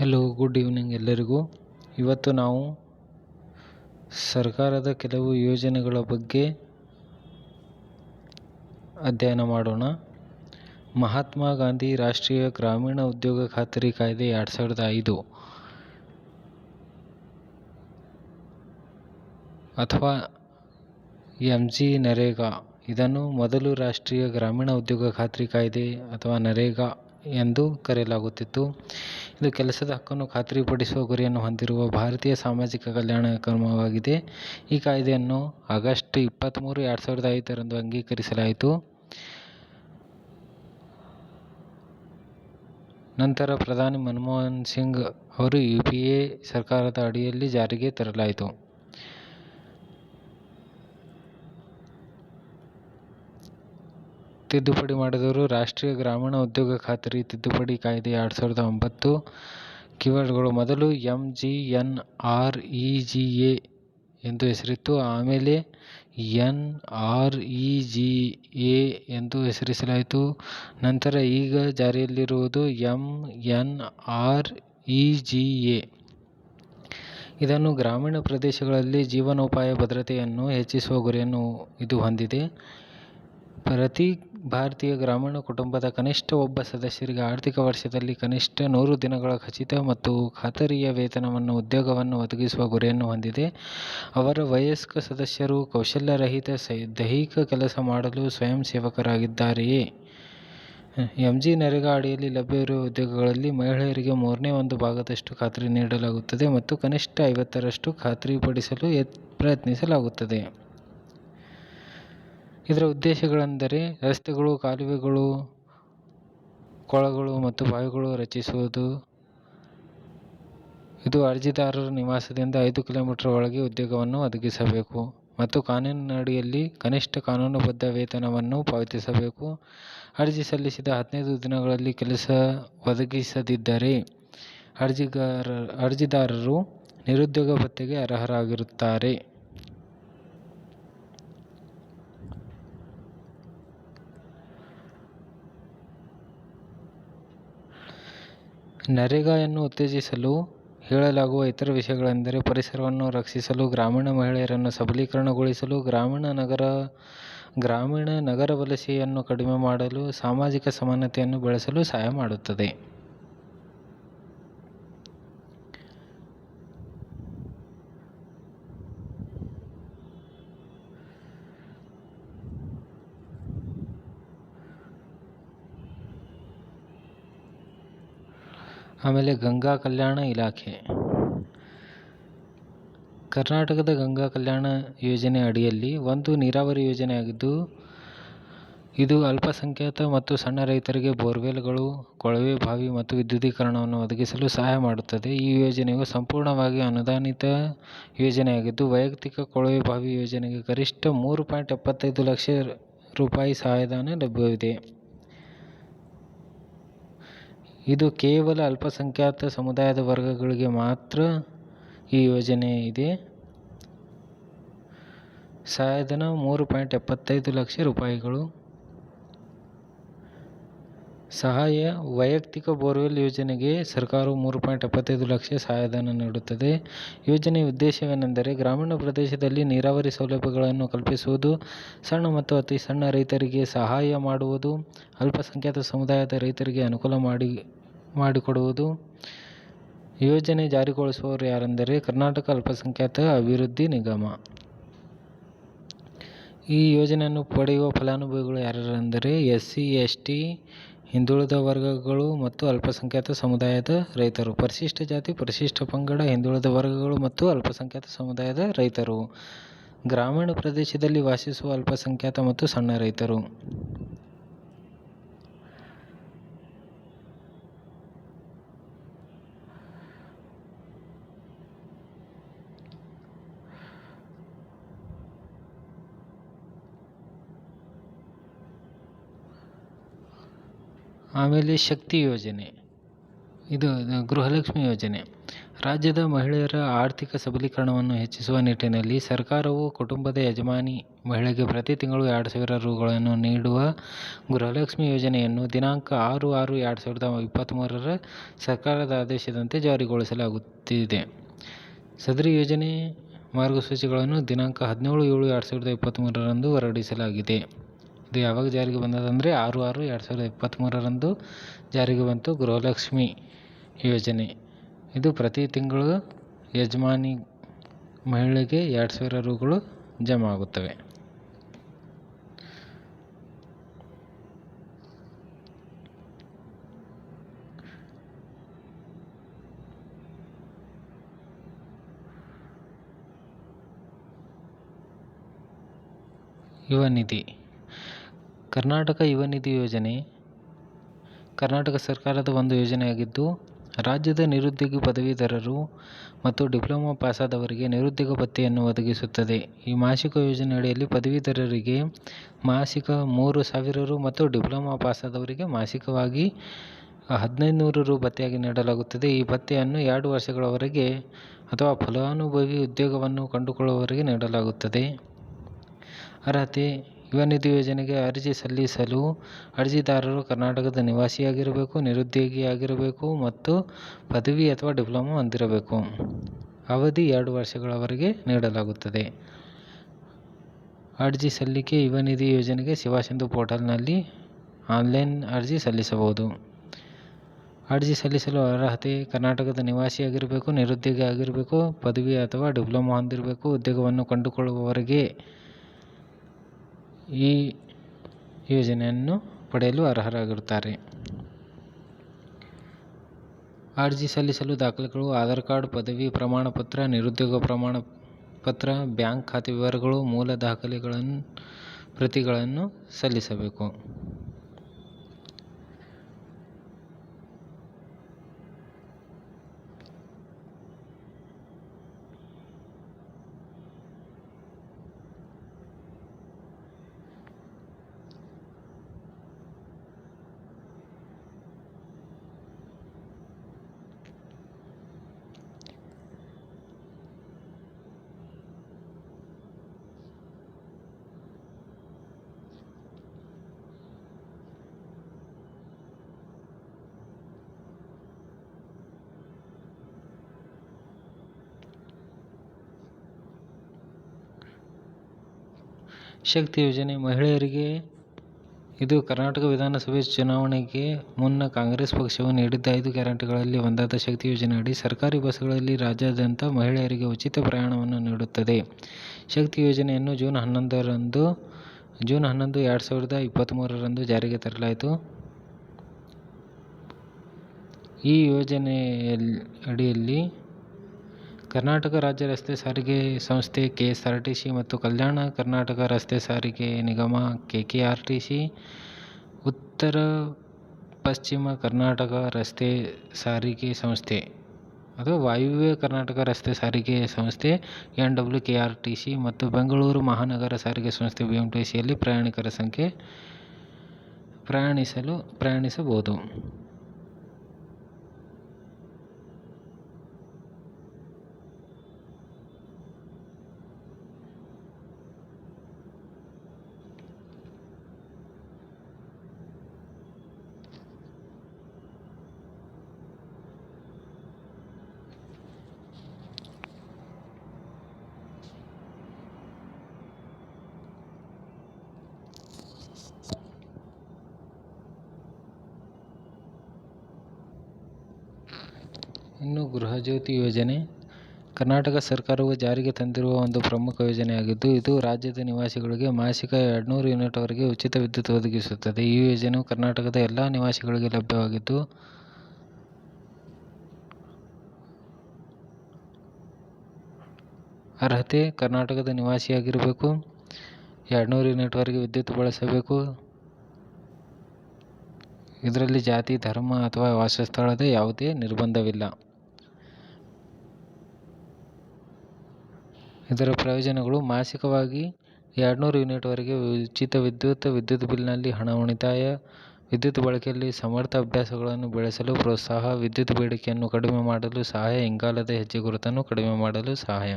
Hello good evening ಎಲ್ಲರಿಗೂ. ಇವತ್ತು ನಾವು ಸರ್ಕಾರದ ಕೆಲವು ಯೋಜನೆಗಳ ಬಗ್ಗೆ ಅಧ್ಯಯನ ಮಾಡೋಣ. ಮಹಾತ್ಮ ಗಾಂಧಿ ರಾಷ್ಟ್ರೀಯ ಗ್ರಾಮೀಣ ಉದ್ಯೋಗ ಖಾತರಿ ಕಾಯ್ದೆ ಎರಡು ಸಾವಿರದ ಐದು. ಅಥವಾ ಎಂ ಜಿ ನರೇಗಾ. ಇದನ್ನು ಮೊದಲು ರಾಷ್ಟ್ರೀಯ ಗ್ರಾಮೀಣ ಉದ್ಯೋಗ ಖಾತ್ರಿ ಕಾಯ್ದೆ ಅಥವಾ ನರೇಗಾ ಎಂದು ಕರೆಯಲಾಗುತ್ತಿತ್ತು. ಇದು ಕೆಲಸದ ಹಕ್ಕನ್ನು ಖಾತ್ರಿಪಡಿಸುವ ಗುರಿಯನ್ನು ಹೊಂದಿರುವ ಭಾರತೀಯ ಸಾಮಾಜಿಕ ಕಲ್ಯಾಣ ಕ್ರಮವಾಗಿದೆ. ಈ ಕಾಯ್ದೆಯನ್ನು ಆಗಸ್ಟ್ ಇಪ್ಪತ್ತ್ಮೂರು ಎರಡು ಸಾವಿರದ ಐದರಂದು ಅಂಗೀಕರಿಸಲಾಯಿತು. ನಂತರ ಪ್ರಧಾನಿ ಮನಮೋಹನ್ ಸಿಂಗ್ ಅವರು ಯು ಪಿ ಎ ಸರ್ಕಾರದ ಅಡಿಯಲ್ಲಿ ಜಾರಿಗೆ ತರಲಾಯಿತು. ತಿದ್ದುಪಡಿ ಮಾಡಿದವರು ರಾಷ್ಟ್ರೀಯ ಗ್ರಾಮೀಣ ಉದ್ಯೋಗ ಖಾತರಿ ತಿದ್ದುಪಡಿ ಕಾಯ್ದೆ ಎರಡು ಸಾವಿರದ ಒಂಬತ್ತು ಕೀವರ್ಡ್ಗಳು ಮೊದಲು M G N R E G A ಎಂದು ಹೆಸರಿತ್ತು, ಆಮೇಲೆ N R E G A ಎಂದು ಹೆಸರಿಸಲಾಯಿತು. ನಂತರ ಈಗ ಜಾರಿಯಲ್ಲಿರುವುದು M N R E G A ಇದನ್ನು ಗ್ರಾಮೀಣ ಪ್ರದೇಶಗಳಲ್ಲಿ ಜೀವನೋಪಾಯ ಭದ್ರತೆಯನ್ನು ಹೆಚ್ಚಿಸುವ ಗುರಿಯನ್ನು ಇದು ಹೊಂದಿದೆ. ಪ್ರತಿ ಭಾರತೀಯ ಗ್ರಾಮೀಣ ಕುಟುಂಬದ ಕನಿಷ್ಠ ಒಬ್ಬ ಸದಸ್ಯರಿಗೆ ಆರ್ಥಿಕ ವರ್ಷದಲ್ಲಿ ಕನಿಷ್ಠ ನೂರು ದಿನಗಳ ಖಚಿತ ಮತ್ತು ಖಾತರಿಯ ವೇತನವನ್ನು, ಉದ್ಯೋಗವನ್ನು ಒದಗಿಸುವ ಗುರಿಯನ್ನು ಹೊಂದಿದೆ. ಅವರ ವಯಸ್ಕ ಸದಸ್ಯರು ಕೌಶಲ್ಯರಹಿತ ದೈಹಿಕ ಕೆಲಸ ಮಾಡಲು ಸ್ವಯಂಸೇವಕರಾಗಿದ್ದಾರೆಯೇ ಎಂ ಜಿ ನರೇಗಾ ಅಡಿಯಲ್ಲಿ ಲಭ್ಯವಿರುವ ಉದ್ಯೋಗಗಳಲ್ಲಿ ಮಹಿಳೆಯರಿಗೆ ಮೂರನೇ ಒಂದು ಭಾಗದಷ್ಟು ಖಾತ್ರಿ ನೀಡಲಾಗುತ್ತದೆ ಮತ್ತು ಕನಿಷ್ಠ ಐವತ್ತರಷ್ಟು ಖಾತ್ರಿಪಡಿಸಲು ಪ್ರಯತ್ನಿಸಲಾಗುತ್ತದೆ. ಇದರ ಉದ್ದೇಶಗಳೆಂದರೆ ರಸ್ತೆಗಳು, ಕಾಲುವೆಗಳು, ಕೊಳಗಳು ಮತ್ತು ಬಾವಿಗಳು ರಚಿಸುವುದು. ಇದು ಅರ್ಜಿದಾರರ ನಿವಾಸದಿಂದ ಐದು ಕಿಲೋಮೀಟರ್ ಒಳಗೆ ಉದ್ಯೋಗವನ್ನು ಒದಗಿಸಬೇಕು ಮತ್ತು ಕಾನೂನಿನಡಿಯಲ್ಲಿ ಕನಿಷ್ಠ ಕಾನೂನುಬದ್ಧ ವೇತನವನ್ನು ಪಾವತಿಸಬೇಕು. ಅರ್ಜಿ ಸಲ್ಲಿಸಿದ ಹದಿನೈದು ದಿನಗಳಲ್ಲಿ ಕೆಲಸ ಒದಗಿಸದಿದ್ದರೆ ಅರ್ಜಿಗಾರ, ಅರ್ಜಿದಾರರು ನಿರುದ್ಯೋಗ ಭತ್ಯೆಗೆ ಅರ್ಹರಾಗಿರುತ್ತಾರೆ. ನರೇಗಾವನ್ನು ಉತ್ತೇಜಿಸಲು ಹೇಳಲಾಗುವ ಇತರ ವಿಷಯಗಳೆಂದರೆ ಪರಿಸರವನ್ನು ರಕ್ಷಿಸಲು, ಗ್ರಾಮೀಣ ಮಹಿಳೆಯರನ್ನು ಸಬಲೀಕರಣಗೊಳಿಸಲು, ಗ್ರಾಮೀಣ ನಗರ ಗ್ರಾಮೀಣ ನಗರ ವಲಸೆಯನ್ನು ಕಡಿಮೆ ಮಾಡಲು, ಸಾಮಾಜಿಕ ಸಮಾನತೆಯನ್ನು ಬೆಳೆಸಲು ಸಹಾಯ ಮಾಡುತ್ತದೆ. ಆಮೇಲೆ ಗಂಗಾ ಕಲ್ಯಾಣ ಇಲಾಖೆ. ಕರ್ನಾಟಕದ ಗಂಗಾ ಕಲ್ಯಾಣ ಯೋಜನೆ ಅಡಿಯಲ್ಲಿ ಒಂದು ನೀರಾವರಿ ಯೋಜನೆಯಾಗಿದ್ದು ಇದು ಅಲ್ಪಸಂಖ್ಯಾತ ಮತ್ತು ಸಣ್ಣ ರೈತರಿಗೆ ಬೋರ್ವೆಲ್ಗಳು, ಕೊಳವೆ, ಬಾವಿ ಮತ್ತು ವಿದ್ಯುದೀಕರಣವನ್ನು ಒದಗಿಸಲು ಸಹಾಯ ಮಾಡುತ್ತದೆ. ಈ ಯೋಜನೆಯು ಸಂಪೂರ್ಣವಾಗಿ ಅನುದಾನಿತ ಯೋಜನೆಯಾಗಿದ್ದು, ವೈಯಕ್ತಿಕ ಕೊಳವೆ ಬಾವಿ ಯೋಜನೆಗೆ ಗರಿಷ್ಠ ಮೂರು ಪಾಯಿಂಟ್ ಎಪ್ಪತ್ತೈದು ಲಕ್ಷ ರೂಪಾಯಿ ಸಹಾಯಧನ ಲಭ್ಯವಿದೆ. ಇದು ಕೇವಲ ಅಲ್ಪಸಂಖ್ಯಾತ ಸಮುದಾಯದ ವರ್ಗಗಳಿಗೆ ಮಾತ್ರ ಈ ಯೋಜನೆ ಇದೆ. ಸಹಾಯಧನ ಮೂರು ಪಾಯಿಂಟ್ ಎಪ್ಪತ್ತೈದು ಲಕ್ಷ ರೂಪಾಯಿಗಳು. ಸಹಾಯ ವೈಯಕ್ತಿಕ ಬೋರ್ವೆಲ್ ಯೋಜನೆಗೆ ಸರ್ಕಾರವು ಮೂರು ಪಾಯಿಂಟ್ ಎಪ್ಪತ್ತೈದು ಲಕ್ಷ ಸಹಾಯಧನ ನೀಡುತ್ತದೆ. ಯೋಜನೆಯ ಉದ್ದೇಶವೇನೆಂದರೆ ಗ್ರಾಮೀಣ ಪ್ರದೇಶದಲ್ಲಿ ನೀರಾವರಿ ಸೌಲಭ್ಯಗಳನ್ನು ಕಲ್ಪಿಸುವುದು, ಸಣ್ಣ ಮತ್ತು ಅತಿ ಸಣ್ಣ ರೈತರಿಗೆ ಸಹಾಯ ಮಾಡುವುದು, ಅಲ್ಪಸಂಖ್ಯಾತ ಸಮುದಾಯದ ರೈತರಿಗೆ ಅನುಕೂಲ ಮಾಡಿ ಮಾಡಿಕೊಡುವುದು. ಯೋಜನೆ ಜಾರಿಗೊಳಿಸುವವರು ಯಾರೆಂದರೆ ಕರ್ನಾಟಕ ಅಲ್ಪಸಂಖ್ಯಾತ ಅಭಿವೃದ್ಧಿ ನಿಗಮ. ಈ ಯೋಜನೆಯನ್ನು ಪಡೆಯುವ ಫಲಾನುಭವಿಗಳು ಯಾರ್ಯಾರೆಂದರೆ ಎಸ್ ಸಿ ಎಸ್ ಟಿ ಹಿಂದುಳಿದ ವರ್ಗಗಳು ಮತ್ತು ಅಲ್ಪಸಂಖ್ಯಾತ ಸಮುದಾಯದ ರೈತರು. ಪರಿಶಿಷ್ಟ ಜಾತಿ, ಪರಿಶಿಷ್ಟ ಪಂಗಡ, ಹಿಂದುಳಿದ ವರ್ಗಗಳು ಮತ್ತು ಅಲ್ಪಸಂಖ್ಯಾತ ಸಮುದಾಯದ ರೈತರು. ಗ್ರಾಮೀಣ ಪ್ರದೇಶದಲ್ಲಿ ವಾಸಿಸುವ ಅಲ್ಪಸಂಖ್ಯಾತ ಮತ್ತು ಸಣ್ಣ ರೈತರು. ಆಮೇಲೆ ಶಕ್ತಿ ಯೋಜನೆ. ಇದು ಗೃಹಲಕ್ಷ್ಮಿ ಯೋಜನೆ. ರಾಜ್ಯದ ಮಹಿಳೆಯರ ಆರ್ಥಿಕ ಸಬಲೀಕರಣವನ್ನು ಹೆಚ್ಚಿಸುವ ನಿಟ್ಟಿನಲ್ಲಿ ಸರ್ಕಾರವು ಕುಟುಂಬದ ಯಜಮಾನಿ, ಮಹಿಳೆಗೆ ಪ್ರತಿ ತಿಂಗಳು ಎರಡು ಸಾವಿರ ರೂಗಳನ್ನು ನೀಡುವ ಗೃಹಲಕ್ಷ್ಮಿ ಯೋಜನೆಯನ್ನು ದಿನಾಂಕ ಆರು ಆರು ಎರಡು ಸಾವಿರದ ಇಪ್ಪತ್ತ್ಮೂರರ ಸರ್ಕಾರದ ಆದೇಶದಂತೆ ಜಾರಿಗೊಳಿಸಲಾಗುತ್ತಿದೆ. ಸದರಿ ಯೋಜನೆ ಮಾರ್ಗಸೂಚಿಗಳನ್ನು ದಿನಾಂಕ ಹದಿನೇಳು ಏಳು ಎರಡು ಸಾವಿರದ ಇಪ್ಪತ್ತ್ಮೂರರಂದು ಹೊರಡಿಸಲಾಗಿದೆ. ಇದು ಯಾವಾಗ ಜಾರಿಗೆ ಬಂದದಂದರೆ ಆರು ಆರು ಎರಡು ಸಾವಿರದ ಇಪ್ಪತ್ತ್ಮೂರರಂದು ಜಾರಿಗೆ ಬಂತು ಗೃಹಲಕ್ಷ್ಮಿ ಯೋಜನೆ. ಇದು ಪ್ರತಿ ತಿಂಗಳು ಯಜಮಾನಿ ಮಹಿಳೆಗೆ ಎರಡು ಸಾವಿರ ರೂಗಳು ಜಮಾ ಆಗುತ್ತವೆ. ಯುವ ನಿಧಿ. ಕರ್ನಾಟಕ ಯುವ ನಿಧಿ ಯೋಜನೆ. ಕರ್ನಾಟಕ ಸರ್ಕಾರದ ಒಂದು ಯೋಜನೆಯಾಗಿದ್ದು, ರಾಜ್ಯದ ನಿರುದ್ಯೋಗಿ ಪದವೀಧರರು ಮತ್ತು ಡಿಪ್ಲೊಮಾ ಪಾಸಾದವರಿಗೆ ನಿರುದ್ಯೋಗ ಭತ್ಯೆಯನ್ನು ಒದಗಿಸುತ್ತದೆ. ಈ ಮಾಸಿಕ ಯೋಜನೆಯಡಿಯಲ್ಲಿ ಪದವೀಧರರಿಗೆ ಮಾಸಿಕ ಮೂರು ಸಾವಿರ ರು ಮತ್ತು ಡಿಪ್ಲೊಮಾ ಪಾಸಾದವರಿಗೆ ಮಾಸಿಕವಾಗಿ ಹದಿನೈದು ನೂರು ರು ಭತ್ಯೆಯಾಗಿ ನೀಡಲಾಗುತ್ತದೆ. ಈ ಭತ್ಯೆಯನ್ನು ಎರಡು ವರ್ಷಗಳವರೆಗೆ ಅಥವಾ ಫಲಾನುಭವಿ ಉದ್ಯೋಗವನ್ನು ಕಂಡುಕೊಳ್ಳುವವರೆಗೆ ನೀಡಲಾಗುತ್ತದೆ. ಅರ್ಹತೆ ಯುವ ನಿಧಿ ಯೋಜನೆಗೆ ಅರ್ಜಿ ಸಲ್ಲಿಸಲು ಅರ್ಜಿದಾರರು ಕರ್ನಾಟಕದ ನಿವಾಸಿಯಾಗಿರಬೇಕು, ನಿರುದ್ಯೋಗಿಯಾಗಿರಬೇಕು ಮತ್ತು ಪದವಿ ಅಥವಾ ಡಿಪ್ಲೊಮಾ ಹೊಂದಿರಬೇಕು. ಅವಧಿ ಎರಡು ವರ್ಷಗಳವರೆಗೆ ನೀಡಲಾಗುತ್ತದೆ. ಅರ್ಜಿ ಸಲ್ಲಿಕೆ ಯುವ ನಿಧಿ ಯೋಜನೆಗೆ ಶಿವಸಿಂಧು ಪೋರ್ಟಲ್ನಲ್ಲಿ ಆನ್ಲೈನ್ ಅರ್ಜಿ ಸಲ್ಲಿಸಬಹುದು. ಅರ್ಜಿ ಸಲ್ಲಿಸಲು ಅರ್ಹತೆ ಕರ್ನಾಟಕದ ನಿವಾಸಿಯಾಗಿರಬೇಕು ನಿರುದ್ಯೋಗಿ ಆಗಿರಬೇಕು ಪದವಿ ಅಥವಾ ಡಿಪ್ಲೊಮಾ ಹೊಂದಿರಬೇಕು, ಉದ್ಯೋಗವನ್ನು ಕಂಡುಕೊಳ್ಳುವವರೆಗೆ ಈ ಯೋಜನೆಯನ್ನು ಪಡೆಯಲು ಅರ್ಹರಾಗಿರುತ್ತಾರೆ. ಅರ್ಜಿ ಸಲ್ಲಿಸಲು ದಾಖಲೆಗಳು, ಆಧಾರ್ ಕಾರ್ಡ್, ಪದವಿ ಪ್ರಮಾಣ ಪತ್ರ ನಿರುದ್ಯೋಗ ಪ್ರಮಾಣ ಪತ್ರ ಬ್ಯಾಂಕ್ ಖಾತೆ ವಿವರಗಳು, ಮೂಲ ದಾಖಲೆಗಳನ್ನು ಪ್ರತಿಗಳನ್ನು ಸಲ್ಲಿಸಬೇಕು. ಶಕ್ತಿ ಯೋಜನೆ ಮಹಿಳೆಯರಿಗೆ ಇದು ಕರ್ನಾಟಕ ವಿಧಾನಸಭೆ ಚುನಾವಣೆಗೆ ಮುನ್ನ ಕಾಂಗ್ರೆಸ್ ಪಕ್ಷವು ನೀಡಿದ್ದ ಐದು ಗ್ಯಾರಂಟಿಗಳಲ್ಲಿ ಒಂದಾದ ಶಕ್ತಿ ಯೋಜನೆ ಅಡಿ ಸರ್ಕಾರಿ ಬಸ್ಗಳಲ್ಲಿ ರಾಜ್ಯಾದ್ಯಂತ ಮಹಿಳೆಯರಿಗೆ ಉಚಿತ ಪ್ರಯಾಣವನ್ನು ನೀಡುತ್ತದೆ. ಶಕ್ತಿ ಯೋಜನೆಯನ್ನು ಜೂನ್ ಹನ್ನೊಂದರಂದು, ಜೂನ್ ಹನ್ನೊಂದು ಎರಡು ಸಾವಿರದ ಇಪ್ಪತ್ತ್ಮೂರರಂದು ಜಾರಿಗೆ ತರಲಾಯಿತು. ಈ ಯೋಜನೆಯ ಅಡಿಯಲ್ಲಿ ಕರ್ನಾಟಕ ರಾಜ್ಯ ರಸ್ತೆ ಸಾರಿಗೆ ಸಂಸ್ಥೆ K S R T C ಮತ್ತು ಕಲ್ಯಾಣ ಕರ್ನಾಟಕ ರಸ್ತೆ ಸಾರಿಗೆ ನಿಗಮ K K R T C ಉತ್ತರ ಪಶ್ಚಿಮ ಕರ್ನಾಟಕ ರಸ್ತೆ ಸಾರಿಗೆ ಸಂಸ್ಥೆ ಅದು ವಾಯುವ್ಯ ಕರ್ನಾಟಕ ರಸ್ತೆ ಸಾರಿಗೆ ಸಂಸ್ಥೆ N W K R T C ಮತ್ತು ಬೆಂಗಳೂರು ಮಹಾನಗರ ಸಾರಿಗೆ ಸಂಸ್ಥೆ ಬಿ ಎಂ ಟಿ ಸಿಯಲ್ಲಿ ಪ್ರಯಾಣಿಕರ ಸಂಖ್ಯೆ ಪ್ರಯಾಣಿಸಲು ಪ್ರಯಾಣಿಸಬಹುದು. ಇನ್ನು ಗೃಹಜ್ಯೋತಿ ಯೋಜನೆ. ಕರ್ನಾಟಕ ಸರ್ಕಾರವು ಜಾರಿಗೆ ತಂದಿರುವ ಒಂದು ಪ್ರಮುಖ ಯೋಜನೆಯಾಗಿದ್ದು, ಇದು ರಾಜ್ಯದ ನಿವಾಸಿಗಳಿಗೆ ಮಾಸಿಕ ಎರಡುನೂರು ಯೂನಿಟ್ವರೆಗೆ ಉಚಿತ ವಿದ್ಯುತ್ ಒದಗಿಸುತ್ತದೆ. ಈ ಯೋಜನೆಯು ಕರ್ನಾಟಕದ ಎಲ್ಲ ನಿವಾಸಿಗಳಿಗೆ ಲಭ್ಯವಾಗಿದ್ದು, ಅರ್ಹತೆ ಕರ್ನಾಟಕದ ನಿವಾಸಿಯಾಗಿರಬೇಕು. ಎರಡುನೂರು ಯೂನಿಟ್ವರೆಗೆ ವಿದ್ಯುತ್ ಬಳಸಬೇಕು. ಇದರಲ್ಲಿ ಜಾತಿ, ಧರ್ಮ ಅಥವಾ ವಾಸಸ್ಥಳದ ಯಾವುದೇ ನಿರ್ಬಂಧವಿಲ್ಲ. ಇದರ ಪ್ರಯೋಜನಗಳು ಮಾಸಿಕವಾಗಿ ಎರಡುನೂರು ಯೂನಿಟ್ವರೆಗೆ ಉಚಿತ ವಿದ್ಯುತ್ ವಿದ್ಯುತ್ ಬಿಲ್ನಲ್ಲಿ ಹಣ ಉಳಿತಾಯ ವಿದ್ಯುತ್ ಬಳಕೆಯಲ್ಲಿ ಸಮರ್ಥ ಅಭ್ಯಾಸಗಳನ್ನು ಬೆಳೆಸಲು ಪ್ರೋತ್ಸಾಹ, ವಿದ್ಯುತ್ ಬೇಡಿಕೆಯನ್ನು ಕಡಿಮೆ ಮಾಡಲು ಸಹಾಯ, ಇಂಗಾಲದ ಹೆಜ್ಜೆಗುರುತನ್ನು ಕಡಿಮೆ ಮಾಡಲು ಸಹಾಯ.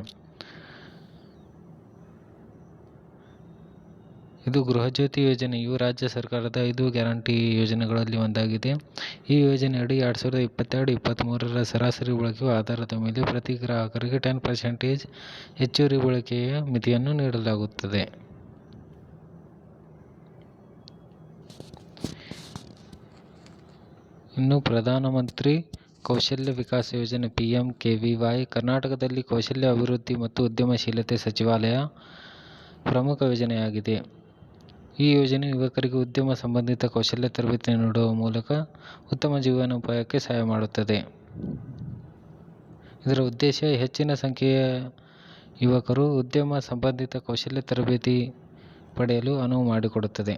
ಇದು ಗೃಹಜ್ಯೋತಿ ಯೋಜನೆಯು ರಾಜ್ಯ ಸರ್ಕಾರದ ಐದು ಗ್ಯಾರಂಟಿ ಯೋಜನೆಗಳಲ್ಲಿ ಒಂದಾಗಿದೆ. ಈ ಯೋಜನೆಯಡಿ ಎರಡು ಸಾವಿರದ ಇಪ್ಪತ್ತೆರಡು ಇಪ್ಪತ್ತ್ಮೂರರ ಸರಾಸರಿ ಬಳಕೆಯ ಆಧಾರದ ಮೇಲೆ ಪ್ರತಿ ಗ್ರಾಹಕರಿಗೆ ಟೆನ್ ಪರ್ಸೆಂಟೇಜ್ ಹೆಚ್ಚುವರಿ ಬಳಕೆಯ ಮಿತಿಯನ್ನು ನೀಡಲಾಗುತ್ತದೆ. ಇನ್ನು ಪ್ರಧಾನಮಂತ್ರಿ ಕೌಶಲ್ಯ ವಿಕಾಸ ಯೋಜನೆ ಪಿಎಂಕೆವಿವೈ ಕರ್ನಾಟಕದಲ್ಲಿ ಕೌಶಲ್ಯ ಅಭಿವೃದ್ಧಿ ಮತ್ತು ಉದ್ಯಮಶೀಲತೆ ಸಚಿವಾಲಯ ಪ್ರಮುಖ ಯೋಜನೆಯಾಗಿದೆ. ಈ ಯೋಜನೆ ಯುವಕರಿಗೆ ಉದ್ಯಮ ಸಂಬಂಧಿತ ಕೌಶಲ್ಯ ತರಬೇತಿ ನೀಡುವ ಮೂಲಕ ಉತ್ತಮ ಜೀವನೋಪಾಯಕ್ಕೆ ಸಹಾಯ ಮಾಡುತ್ತದೆ. ಇದರ ಉದ್ದೇಶ ಹೆಚ್ಚಿನ ಸಂಖ್ಯೆಯ ಯುವಕರು ಉದ್ಯಮ ಸಂಬಂಧಿತ ಕೌಶಲ್ಯ ತರಬೇತಿ ಪಡೆಯಲು ಅನುವು ಮಾಡಿಕೊಡುತ್ತದೆ.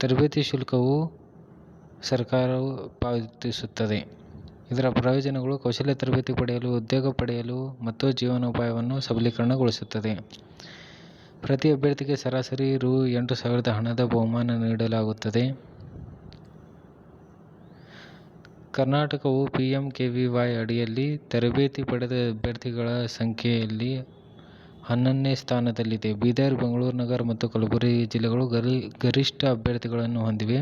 ತರಬೇತಿ ಶುಲ್ಕವು ಸರ್ಕಾರವು ಪಾವತಿಸುತ್ತದೆ. ಇದರ ಪ್ರಯೋಜನಗಳು ಕೌಶಲ್ಯ ತರಬೇತಿ ಪಡೆಯಲು, ಉದ್ಯೋಗ ಪಡೆಯಲು ಮತ್ತು ಜೀವನೋಪಾಯವನ್ನು ಸಬಲೀಕರಣಗೊಳಿಸುತ್ತದೆ. ಪ್ರತಿ ಅಭ್ಯರ್ಥಿಗೆ ಸರಾಸರಿ ರೂ. ಎಂಟು ಸಾವಿರದ ಹಣದ ಬಹುಮಾನ ನೀಡಲಾಗುತ್ತದೆ. ಕರ್ನಾಟಕವು ಪಿಎಂಕೆವಿವೈ ಅಡಿಯಲ್ಲಿ ತರಬೇತಿ ಪಡೆದ ಅಭ್ಯರ್ಥಿಗಳ ಸಂಖ್ಯೆಯಲ್ಲಿ ಹನ್ನೊಂದನೇ ಸ್ಥಾನದಲ್ಲಿದೆ. ಬೀದರ್, ಬೆಂಗಳೂರು ನಗರ ಮತ್ತು ಕಲಬುರಗಿ ಜಿಲ್ಲೆಗಳು ಗರಿ ಗರಿಷ್ಠ ಅಭ್ಯರ್ಥಿಗಳನ್ನು ಹೊಂದಿವೆ.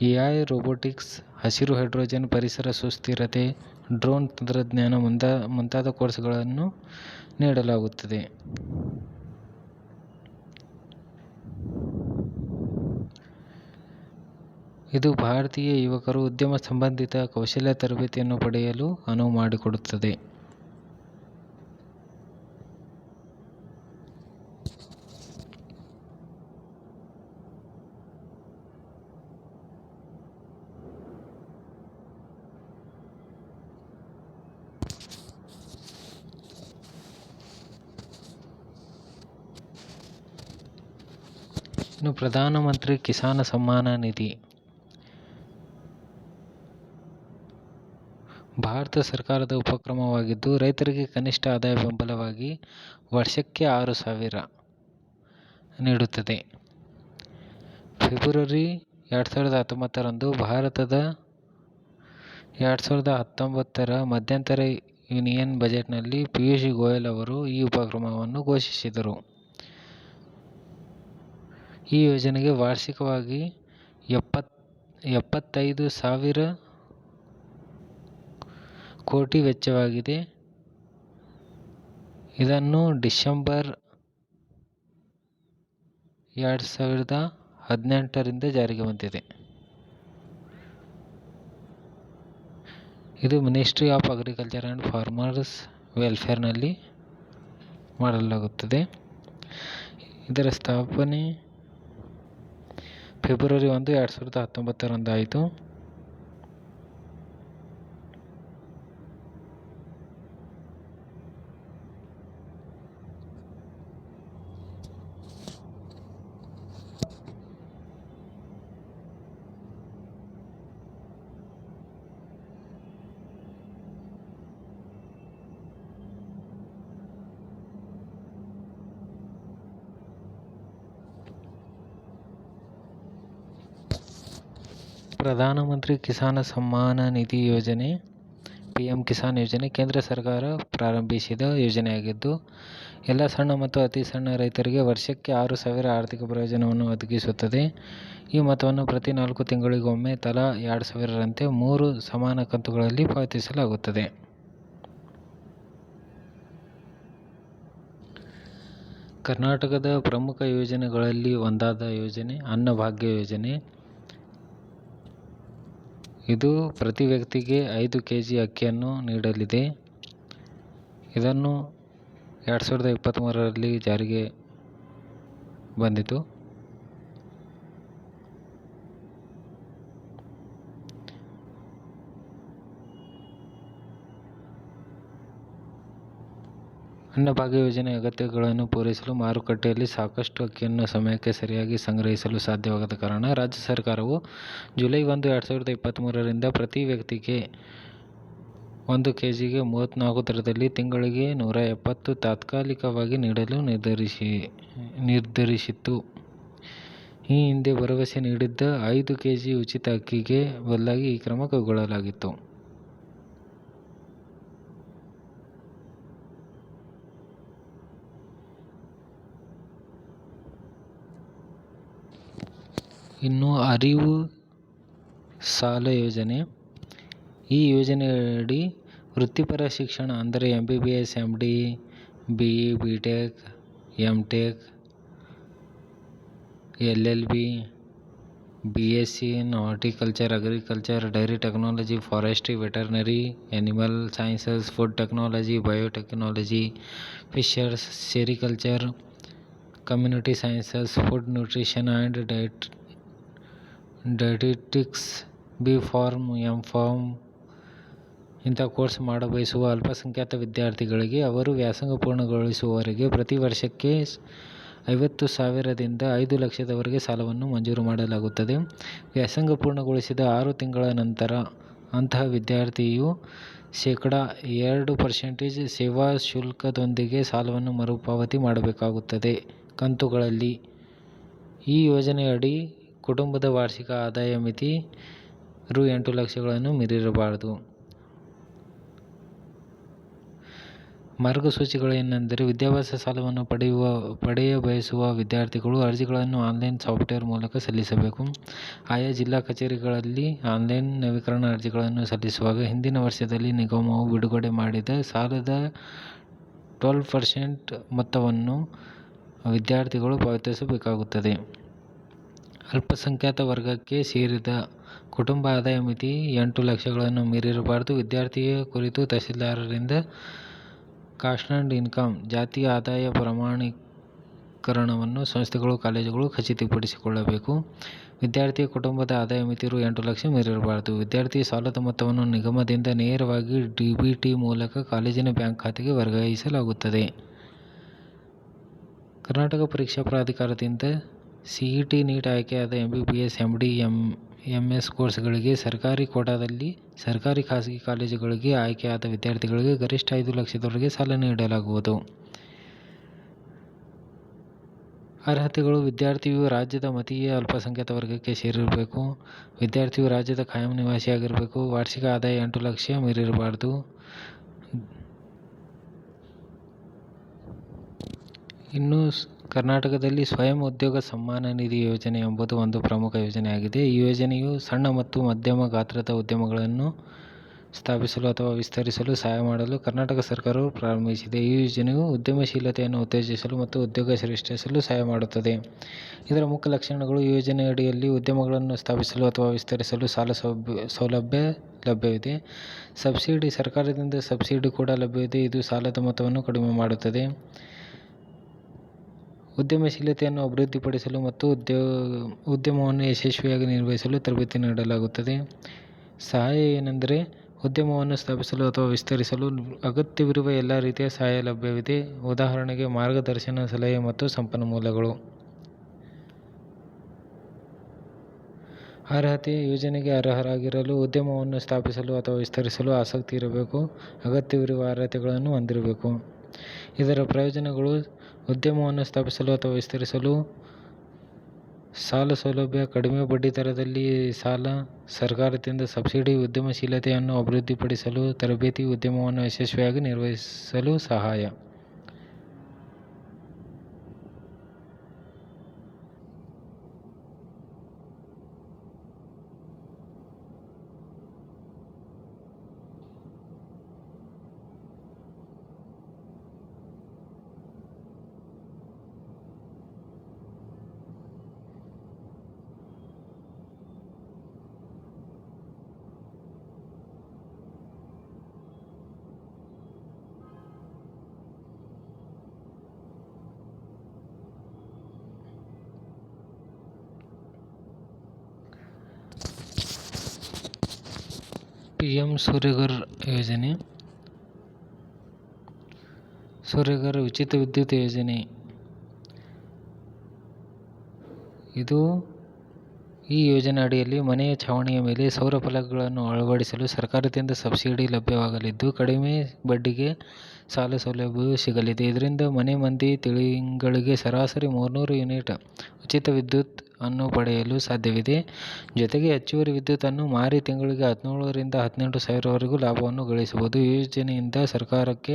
ಎಐ, ರೊಬೊಟಿಕ್ಸ್, ಹಸಿರು ಹೈಡ್ರೋಜನ್, ಪರಿಸರ ಸುಸ್ಥಿರತೆ, ಡ್ರೋನ್ ತಂತ್ರಜ್ಞಾನ ಮುಂತಾದ ಕೋರ್ಸ್ಗಳನ್ನು ನೀಡಲಾಗುತ್ತದೆ. ಇದು ಭಾರತೀಯ ಯುವಕರು ಉದ್ಯಮ ಸಂಬಂಧಿತ ಕೌಶಲ್ಯ ತರಬೇತಿಯನ್ನು ಪಡೆಯಲು ಅನುವು ಮಾಡಿಕೊಡುತ್ತದೆ. ಪ್ರಧಾನಮಂತ್ರಿ ಕಿಸಾನ್ ಸಮ್ಮಾನ ನಿಧಿ ಭಾರತ ಸರ್ಕಾರದ ಉಪಕ್ರಮವಾಗಿದ್ದು, ರೈತರಿಗೆ ಕನಿಷ್ಠ ಆದಾಯ ಬೆಂಬಲವಾಗಿ ವರ್ಷಕ್ಕೆ ಆರು ಸಾವಿರ ನೀಡುತ್ತದೆ. ಫೆಬ್ರವರಿ ಎರಡು ಸಾವಿರದ ಹತ್ತೊಂಬತ್ತರಂದು ಭಾರತದ ಎರಡು ಸಾವಿರದ ಹತ್ತೊಂಬತ್ತರ ಮಧ್ಯಂತರ ಯೂನಿಯನ್ ಬಜೆಟ್ನಲ್ಲಿ ಪಿಯೂಷ್ ಗೋಯಲ್ ಅವರು ಈ ಉಪಕ್ರಮವನ್ನು ಘೋಷಿಸಿದರು. ಈ ಯೋಜನೆಗೆ ವಾರ್ಷಿಕವಾಗಿ ಎಪ್ಪತ್ತೈದು ಸಾವಿರ ಕೋಟಿ ವೆಚ್ಚವಾಗಿದೆ. ಇದನ್ನು ಡಿಸೆಂಬರ್ ಎರಡು ಸಾವಿರದ ಹದಿನೆಂಟರಿಂದ ಜಾರಿಗೆ ಬಂದಿದೆ. ಇದು ministry of agriculture and farmers ವೆಲ್ಫೇರ್ನಲ್ಲಿ ಮಾಡಲಾಗುತ್ತದೆ. ಇದರ ಸ್ಥಾಪನೆ ಫೆಬ್ರವರಿ ಒಂದು, ಎರಡು ಸಾವಿರದ ಹತ್ತೊಂಬತ್ತರಂದು ಪ್ರಧಾನಮಂತ್ರಿ ಕಿಸಾನ್ ಸಮ್ಮಾನ ನಿಧಿ ಯೋಜನೆ ಪಿಎಂ ಕಿಸಾನ್ ಯೋಜನೆ ಕೇಂದ್ರ ಸರ್ಕಾರ ಪ್ರಾರಂಭಿಸಿದ ಯೋಜನೆಯಾಗಿದ್ದು, ಎಲ್ಲ ಸಣ್ಣ ಮತ್ತು ಅತಿ ಸಣ್ಣ ರೈತರಿಗೆ ವರ್ಷಕ್ಕೆ ಆರು ಸಾವಿರ ಆರ್ಥಿಕ ಪ್ರಯೋಜನವನ್ನು ಒದಗಿಸುತ್ತದೆ. ಈ ಮೊತ್ತವನ್ನು ಪ್ರತಿ ನಾಲ್ಕು ತಿಂಗಳಿಗೊಮ್ಮೆ ತಲಾ ಎರಡು ಸಾವಿರರಂತೆ ಮೂರು ಸಮಾನ ಕಂತುಗಳಲ್ಲಿ ಪಾವತಿಸಲಾಗುತ್ತದೆ. ಕರ್ನಾಟಕದ ಪ್ರಮುಖ ಯೋಜನೆಗಳಲ್ಲಿ ಒಂದಾದ ಯೋಜನೆ ಅನ್ನಭಾಗ್ಯ ಯೋಜನೆ. ಇದು ಪ್ರತಿ ವ್ಯಕ್ತಿಗೆ ಐದು ಕೆಜಿ ಅಕ್ಕಿಯನ್ನು ನೀಡಲಿದೆ. ಇದನ್ನು ಎರಡು ಸಾವಿರದ ಇಪ್ಪತ್ಮೂರರಲ್ಲಿ ಜಾರಿಗೆ ಬಂದಿತು. ಅನ್ನಭಾಗ್ಯ ಯೋಜನೆಯ ಅಗತ್ಯಗಳನ್ನು ಪೂರೈಸಲು ಮಾರುಕಟ್ಟೆಯಲ್ಲಿ ಸಾಕಷ್ಟು ಅಕ್ಕಿಯನ್ನು ಸಮಯಕ್ಕೆ ಸರಿಯಾಗಿ ಸಂಗ್ರಹಿಸಲು ಸಾಧ್ಯವಾಗದ ಕಾರಣ ರಾಜ್ಯ ಸರ್ಕಾರವು ಜುಲೈ ಒಂದು, ಎರಡು ಸಾವಿರದ ಇಪ್ಪತ್ತ್ಮೂರರಿಂದ ಪ್ರತಿ ವ್ಯಕ್ತಿಗೆ ಒಂದು ಕೆಜಿಗೆ ಮೂವತ್ತ್ನಾಲ್ಕು ದರದಲ್ಲಿ ತಿಂಗಳಿಗೆ ನೂರ ಎಪ್ಪತ್ತು ತಾತ್ಕಾಲಿಕವಾಗಿ ನೀಡಲು ನಿರ್ಧರಿಸಿ ನಿರ್ಧರಿಸಿತ್ತು. ಈ ಹಿಂದೆ ಭರವಸೆ ನೀಡಿದ್ದ ಐದು ಕೆಜಿ ಉಚಿತ ಅಕ್ಕಿಗೆ ಬದಲಾಗಿ ಈ ಕ್ರಮ ಕೈಗೊಳ್ಳಲಾಗಿತ್ತು. ಇನ್ನು ಅರಿವು ಸಾಲ ಯೋಜನೆ. ಈ ಯೋಜನೆಯಡಿ ವೃತ್ತಿಪರ ಶಿಕ್ಷಣ ಅಂದರೆ MBBS, MD, BE, BTech, MTech, LLB, BSc in horticulture, agriculture, dairy technology, forestry, veterinary, animal sciences, food technology, biotechnology, fishers, sericulture, community sciences, food nutrition and dietetics, B pharm, M pharm ಇಂಥ course ಮಾಡಬಯಸುವ ಅಲ್ಪಸಂಖ್ಯಾತ ವಿದ್ಯಾರ್ಥಿಗಳಿಗೆ ಅವರು ವ್ಯಾಸಂಗ ಪೂರ್ಣಗೊಳಿಸುವವರೆಗೆ ಪ್ರತಿ ವರ್ಷಕ್ಕೆ ಐವತ್ತು ಸಾವಿರದಿಂದ ಐದು ಲಕ್ಷದವರೆಗೆ ಸಾಲವನ್ನು ಮಂಜೂರು ಮಾಡಲಾಗುತ್ತದೆ. ವ್ಯಾಸಂಗ ಪೂರ್ಣಗೊಳಿಸಿದ ಆರು ತಿಂಗಳ ನಂತರ ಅಂತಹ ವಿದ್ಯಾರ್ಥಿಯು ಶೇಕಡಾ ಎರಡು ಪರ್ಸೆಂಟೇಜ್ ಸೇವಾ ಶುಲ್ಕದೊಂದಿಗೆ ಸಾಲವನ್ನು ಮರುಪಾವತಿ ಮಾಡಬೇಕಾಗುತ್ತದೆ ಕಂತುಗಳಲ್ಲಿ. ಈ ಯೋಜನೆಯಡಿ ಕುಟುಂಬದ ವಾರ್ಷಿಕ ಆದಾಯ ಮಿತಿ ರು ಎಂಟು ಲಕ್ಷಗಳನ್ನು ಮೀರಿರಬಾರದು. ಮಾರ್ಗಸೂಚಿಗಳೇನೆಂದರೆ ವಿದ್ಯಾಭ್ಯಾಸ ಸಾಲವನ್ನು ಪಡೆಯುವ, ಪಡೆಯ ಬಯಸುವ ವಿದ್ಯಾರ್ಥಿಗಳು ಅರ್ಜಿಗಳನ್ನು ಆನ್ಲೈನ್ ಸಾಫ್ಟ್ವೇರ್ ಮೂಲಕ ಸಲ್ಲಿಸಬೇಕು. ಆಯಾ ಜಿಲ್ಲಾ ಕಚೇರಿಗಳಲ್ಲಿ ಆನ್ಲೈನ್ ನವೀಕರಣ ಅರ್ಜಿಗಳನ್ನು ಸಲ್ಲಿಸುವಾಗ ಹಿಂದಿನ ವರ್ಷದಲ್ಲಿ ನಿಗಮವು ಬಿಡುಗಡೆ ಮಾಡಿದ ಸಾಲದ ಟ್ವೆಲ್ ಪರ್ಸೆಂಟ್ ಮೊತ್ತವನ್ನು ವಿದ್ಯಾರ್ಥಿಗಳು ಪಾವತಿಸಬೇಕಾಗುತ್ತದೆ. ಅಲ್ಪಸಂಖ್ಯಾತ ವರ್ಗಕ್ಕೆ ಸೇರಿದ ಕುಟುಂಬ ಆದಾಯ ಮಿತಿ ಎಂಟು ಲಕ್ಷಗಳನ್ನು ಮೀರಿರಬಾರದು. ವಿದ್ಯಾರ್ಥಿಯ ಕುರಿತು ತಹಸೀಲ್ದಾರರಿಂದ ಕಾಸ್ಟ್ ಇನ್ಕಮ್ ಜಾತಿ ಆದಾಯ ಪ್ರಮಾಣೀಕರಣವನ್ನು ಸಂಸ್ಥೆಗಳು, ಕಾಲೇಜುಗಳು ಖಚಿತಪಡಿಸಿಕೊಳ್ಳಬೇಕು. ವಿದ್ಯಾರ್ಥಿಯ ಕುಟುಂಬದ ಆದಾಯ ಮಿತಿರು ಎಂಟು ಲಕ್ಷ ಮೀರಿರಬಾರದು. ವಿದ್ಯಾರ್ಥಿ ಸಾಲದ ಮೊತ್ತವನ್ನು ನಿಗಮದಿಂದ ನೇರವಾಗಿ ಡಿಬಿಟಿ ಮೂಲಕ ಕಾಲೇಜಿನ ಬ್ಯಾಂಕ್ ಖಾತೆಗೆ ವರ್ಗಾಯಿಸಲಾಗುತ್ತದೆ. ಕರ್ನಾಟಕ ಪರೀಕ್ಷಾ ಪ್ರಾಧಿಕಾರದಿಂದ ಸಿಇಟಿ, ನೀಟ್ ಆಯ್ಕೆಯಾದ ಎಂಬಿಬಿಎಸ್, ಎಂಡಿ, ಎಂಎಸ್ ಕೋರ್ಸ್ಗಳಿಗೆ ಸರ್ಕಾರಿ ಕೋಟಾದಲ್ಲಿ ಸರ್ಕಾರಿ, ಖಾಸಗಿ ಕಾಲೇಜುಗಳಿಗೆ ಆಯ್ಕೆಯಾದ ವಿದ್ಯಾರ್ಥಿಗಳಿಗೆ ಗರಿಷ್ಠ ಐದು ಲಕ್ಷದವರೆಗೆ ಸಾಲ ನೀಡಲಾಗುವುದು. ಅರ್ಹತೆಗಳು ವಿದ್ಯಾರ್ಥಿಯು ರಾಜ್ಯದ ಮತೀಯ ಅಲ್ಪಸಂಖ್ಯಾತ ವರ್ಗಕ್ಕೆ ಸೇರಿರಬೇಕು. ವಿದ್ಯಾರ್ಥಿಯು ರಾಜ್ಯದ ಕಾಯಂ ನಿವಾಸಿಯಾಗಿರಬೇಕು. ವಾರ್ಷಿಕ ಆದಾಯ ಎಂಟು ಲಕ್ಷ ಮೀರಿರಬಾರದು. ಇನ್ನು ಕರ್ನಾಟಕದಲ್ಲಿ ಸ್ವಯಂ ಉದ್ಯೋಗ ಸಮ್ಮಾನ ನಿಧಿ ಯೋಜನೆ ಎಂಬುದು ಒಂದು ಪ್ರಮುಖ ಯೋಜನೆಯಾಗಿದೆ. ಈ ಯೋಜನೆಯು ಸಣ್ಣ ಮತ್ತು ಮಧ್ಯಮ ಗಾತ್ರದ ಉದ್ಯಮಗಳನ್ನು ಸ್ಥಾಪಿಸಲು ಅಥವಾ ವಿಸ್ತರಿಸಲು ಸಹಾಯ ಮಾಡಲು ಕರ್ನಾಟಕ ಸರ್ಕಾರವು ಪ್ರಾರಂಭಿಸಿದೆ. ಈ ಯೋಜನೆಯು ಉದ್ಯಮಶೀಲತೆಯನ್ನು ಉತ್ತೇಜಿಸಲು ಮತ್ತು ಉದ್ಯೋಗ ಸೃಷ್ಟಿಸಲು ಸಹಾಯ ಮಾಡುತ್ತದೆ. ಇದರ ಮುಖ್ಯ ಲಕ್ಷಣಗಳು ಯೋಜನೆಯಡಿಯಲ್ಲಿ ಉದ್ಯಮಗಳನ್ನು ಸ್ಥಾಪಿಸಲು ಅಥವಾ ವಿಸ್ತರಿಸಲು ಸಾಲ ಸೌಲಭ್ಯ ಲಭ್ಯವಿದೆ. ಸಬ್ಸಿಡಿ, ಸರ್ಕಾರದಿಂದ ಸಬ್ಸಿಡಿ ಕೂಡ ಲಭ್ಯವಿದೆ. ಇದು ಸಾಲದ ಮೊತ್ತವನ್ನು ಕಡಿಮೆ ಮಾಡುತ್ತದೆ. ಉದ್ಯಮಶೀಲತೆಯನ್ನು ಅಭಿವೃದ್ಧಿಪಡಿಸಲು ಮತ್ತು ಉದ್ಯಮವನ್ನು ಯಶಸ್ವಿಯಾಗಿ ನಿರ್ವಹಿಸಲು ತರಬೇತಿ ನೀಡಲಾಗುತ್ತದೆ. ಸಹಾಯ ಏನೆಂದರೆ ಉದ್ಯಮವನ್ನು ಸ್ಥಾಪಿಸಲು ಅಥವಾ ವಿಸ್ತರಿಸಲು ಅಗತ್ಯವಿರುವ ಎಲ್ಲ ರೀತಿಯ ಸಹಾಯ ಲಭ್ಯವಿದೆ. ಉದಾಹರಣೆಗೆ ಮಾರ್ಗದರ್ಶನ, ಸಲಹೆ ಮತ್ತು ಸಂಪನ್ಮೂಲಗಳು. ಅರ್ಹತೆ ಯೋಜನೆಗೆ ಅರ್ಹರಾಗಿರಲು ಉದ್ಯಮವನ್ನು ಸ್ಥಾಪಿಸಲು ಅಥವಾ ವಿಸ್ತರಿಸಲು ಆಸಕ್ತಿ ಇರಬೇಕು. ಅಗತ್ಯವಿರುವ ಅರ್ಹತೆಗಳನ್ನು ಹೊಂದಿರಬೇಕು. ಇದರ ಪ್ರಯೋಜನಗಳು ಉದ್ಯಮವನ್ನು ಸ್ಥಾಪಿಸಲು ಅಥವಾ ವಿಸ್ತರಿಸಲು ಸಾಲ ಸೌಲಭ್ಯ, ಕಡಿಮೆ ಬಡ್ಡಿದರದಲ್ಲಿ ಸಾಲ, ಸರ್ಕಾರದಿಂದ ಸಬ್ಸಿಡಿ, ಉದ್ಯಮಶೀಲತೆಯನ್ನು ಅಭಿವೃದ್ಧಿಪಡಿಸಲು ತರಬೇತಿ, ಉದ್ಯಮವನ್ನು ಯಶಸ್ವಿಯಾಗಿ ನಿರ್ವಹಿಸಲು ಸಹಾಯ. ಪಿಎಂ ಸೂರ್ಯಘರ್ ಯೋಜನೆ. ಸೂರ್ಯಘರ್ ಉಚಿತ ವಿದ್ಯುತ್ ಯೋಜನೆ. ಇದು ಈ ಯೋಜನೆ ಅಡಿಯಲ್ಲಿ ಮನೆಯ ಛಾವಣಿಯ ಮೇಲೆ ಸೌರ ಫಲಕಗಳನ್ನು ಅಳವಡಿಸಲು ಸರ್ಕಾರದಿಂದ ಸಬ್ಸಿಡಿ ಲಭ್ಯವಾಗಲಿದ್ದು, ಕಡಿಮೆ ಬಡ್ಡಿಗೆ ಸಾಲ ಸೌಲಭ್ಯವೂ ಸಿಗಲಿದೆ. ಇದರಿಂದ ಮನೆ ಮಂದಿ ತಿಂಗಳಿಗೆ ಸರಾಸರಿ ಮೂರುನೂರು ಯೂನಿಟ್ ಉಚಿತ ವಿದ್ಯುತ್ ಅನ್ನು ಪಡೆಯಲು ಸಾಧ್ಯವಿದೆ. ಜೊತೆಗೆ ಹೆಚ್ಚುವರಿ ವಿದ್ಯುತ್ ಅನ್ನು ಮಾರಿ ತಿಂಗಳಿಗೆ ಹದಿನೇಳು ರಿಂದ ಹದಿನೆಂಟು ಸಾವಿರವರೆಗೂ ಲಾಭವನ್ನು ಗಳಿಸಬಹುದು. ಈ ಯೋಜನೆಯಿಂದ ಸರ್ಕಾರಕ್ಕೆ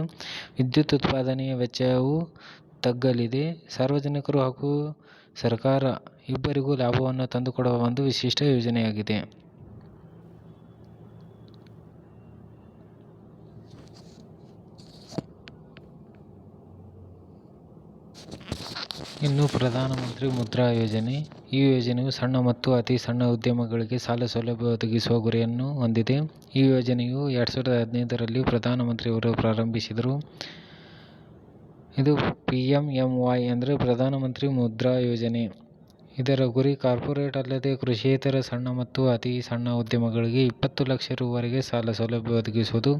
ವಿದ್ಯುತ್ ಉತ್ಪಾದನೆಯ ವೆಚ್ಚವು ತಗ್ಗಲಿದೆ. ಸಾರ್ವಜನಿಕರು ಹಾಗೂ ಸರ್ಕಾರ ಇಬ್ಬರಿಗೂ ಲಾಭವನ್ನು ತಂದುಕೊಡುವ ಒಂದು ವಿಶಿಷ್ಟ ಯೋಜನೆಯಾಗಿದೆ. ಇನ್ನು ಪ್ರಧಾನಮಂತ್ರಿ ಮುದ್ರಾ ಯೋಜನೆ. ಈ ಯೋಜನೆಯು ಸಣ್ಣ ಮತ್ತು ಅತಿ ಸಣ್ಣ ಉದ್ಯಮಗಳಿಗೆ ಸಾಲ ಸೌಲಭ್ಯ ಒದಗಿಸುವ ಗುರಿಯನ್ನು ಹೊಂದಿದೆ. ಈ ಯೋಜನೆಯು ಎರಡು ಸಾವಿರದ ಹದಿನೈದರಲ್ಲಿ ಪ್ರಧಾನಮಂತ್ರಿಯವರು ಪ್ರಾರಂಭಿಸಿದರು. ಇದು ಪಿಎಂಎಂವೈ ಅಂದರೆ ಪ್ರಧಾನಮಂತ್ರಿ ಮುದ್ರಾ ಯೋಜನೆ. ಇದರ ಗುರಿ ಕಾರ್ಪೊರೇಟ್ ಅಲ್ಲದೆ ಕೃಷಿಯೇತರ ಸಣ್ಣ ಮತ್ತು ಅತಿ ಸಣ್ಣ ಉದ್ಯಮಗಳಿಗೆ ಇಪ್ಪತ್ತು ಲಕ್ಷ ರೂವರೆಗೆ ಸಾಲ ಸೌಲಭ್ಯ ಒದಗಿಸುವುದು.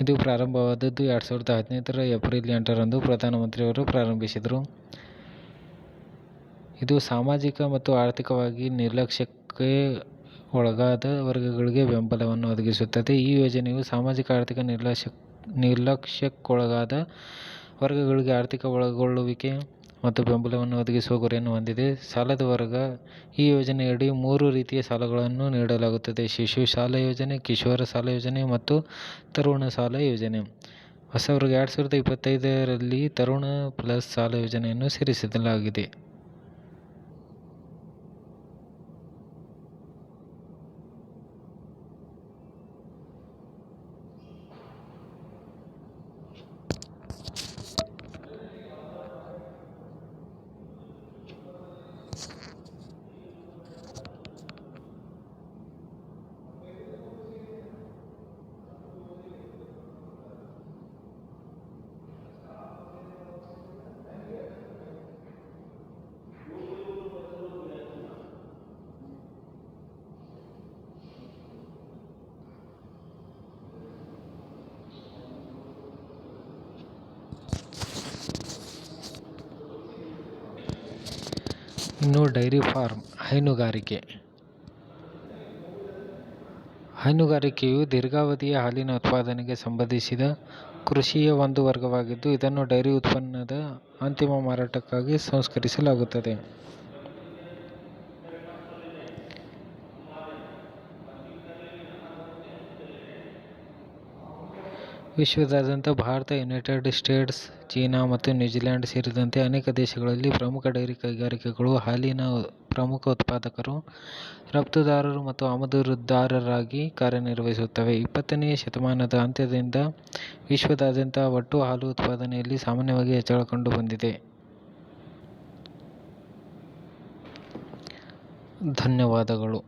ಇದು ಪ್ರಾರಂಭವಾದದ್ದು ಎರಡು ಸಾವಿರದ ಹದಿನೈದರ ಏಪ್ರಿಲ್ ಎಂಟರಂದು ಪ್ರಧಾನಮಂತ್ರಿಯವರು ಪ್ರಾರಂಭಿಸಿದರು. ಇದು ಸಾಮಾಜಿಕ ಮತ್ತು ಆರ್ಥಿಕವಾಗಿ ನಿರ್ಲಕ್ಷ್ಯಕ್ಕೆ ಒಳಗಾದ ವರ್ಗಗಳಿಗೆ ಬೆಂಬಲವನ್ನು ಒದಗಿಸುತ್ತದೆ. ಈ ಯೋಜನೆಯು ಸಾಮಾಜಿಕ-ಆರ್ಥಿಕ ನಿರ್ಲಕ್ಷ್ಯಕ್ಕೊಳಗಾದ ವರ್ಗಗಳಿಗೆ ಆರ್ಥಿಕ ಒಳಗೊಳ್ಳುವಿಕೆ ಮತ್ತು ಬೆಂಬಲವನ್ನು ಒದಗಿಸುವ ಗುರಿಯನ್ನು ಹೊಂದಿದೆ. ಸಾಲದ ವರ್ಗ. ಈ ಯೋಜನೆಯಡಿ ಮೂರು ರೀತಿಯ ಸಾಲಗಳನ್ನು ನೀಡಲಾಗುತ್ತದೆ: ಶಿಶು ಸಾಲ ಯೋಜನೆ, ಕಿಶೋರ ಸಾಲ ಯೋಜನೆ ಮತ್ತು ತರುಣ ಸಾಲ ಯೋಜನೆ. ಹೊಸ ವರ್ಗ ಎರಡು ಸಾವಿರದ ಇಪ್ಪತ್ತೈದರಲ್ಲಿ ತರುಣ ಪ್ಲಸ್ ಸಾಲ ಯೋಜನೆಯನ್ನು ಸೇರಿಸಲಾಗಿದೆ. ಇನ್ನು ಡೈರಿ ಫಾರ್ಮ್ ಹೈನುಗಾರಿಕೆ. ಹೈನುಗಾರಿಕೆಯು ದೀರ್ಘಾವಧಿಯ ಹಾಲಿನ ಉತ್ಪಾದನೆಗೆ ಸಂಬಂಧಿಸಿದ ಕೃಷಿಯ ಒಂದು ವರ್ಗವಾಗಿದ್ದು, ಇದನ್ನು ಡೈರಿ ಉತ್ಪನ್ನದ ಅಂತಿಮ ಮಾರಾಟಕ್ಕಾಗಿ ಸಂಸ್ಕರಿಸಲಾಗುತ್ತದೆ. ವಿಶ್ವದಾದ್ಯಂತ ಭಾರತ, ಯುನೈಟೆಡ್ ಸ್ಟೇಟ್ಸ್, ಚೀನಾ ಮತ್ತು ನ್ಯೂಜಿಲ್ಯಾಂಡ್ ಸೇರಿದಂತೆ ಅನೇಕ ದೇಶಗಳಲ್ಲಿ ಪ್ರಮುಖ ಡೈರಿ ಕೈಗಾರಿಕೆಗಳು ಹಾಲಿನ ಪ್ರಮುಖ ಉತ್ಪಾದಕರು, ರಫ್ತುದಾರರು ಮತ್ತು ಆಮದುದಾರರಾಗಿ ಕಾರ್ಯನಿರ್ವಹಿಸುತ್ತವೆ. ಇಪ್ಪತ್ತನೆಯ ಶತಮಾನದ ಅಂತ್ಯದಿಂದ ವಿಶ್ವದಾದ್ಯಂತ ಒಟ್ಟು ಹಾಲು ಉತ್ಪಾದನೆಯಲ್ಲಿ ಸಾಮಾನ್ಯವಾಗಿ ಹೆಚ್ಚಳ ಕಂಡು ಬಂದಿದೆ. ಧನ್ಯವಾದಗಳು.